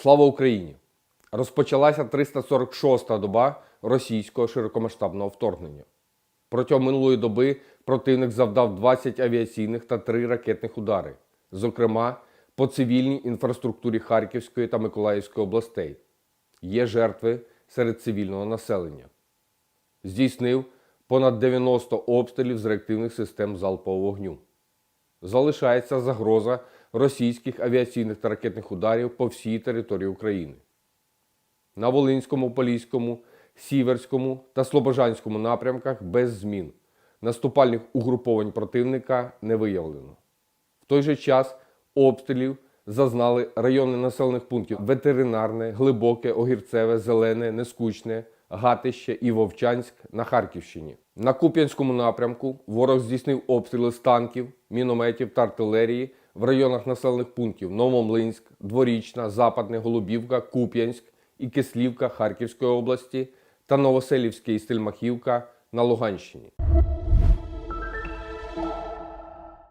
Слава Україні! Розпочалася 346-та доба російського широкомасштабного вторгнення. Протягом минулої доби противник завдав 20 авіаційних та 3 ракетних удари, зокрема по цивільній інфраструктурі Харківської та Миколаївської областей. Є жертви серед цивільного населення. Здійснив понад 90 обстрілів з реактивних систем залпового вогню. Залишається загроза російських авіаційних та ракетних ударів по всій території України. На Волинському, Поліському, Сіверському та Слобожанському напрямках без змін. Наступальних угруповань противника не виявлено. В той же час обстрілів зазнали райони населених пунктів Ветеринарне, Глибоке, Огірцеве, Зелене, Нескучне, Гатище і Вовчанськ на Харківщині. На Куп'янському напрямку ворог здійснив обстріли з танків, мінометів та артилерії в районах населених пунктів Новомлинськ, Дворічна, Западне, Голубівка, Куп'янськ і Кислівка Харківської області та Новоселівське і Стельмахівка на Луганщині.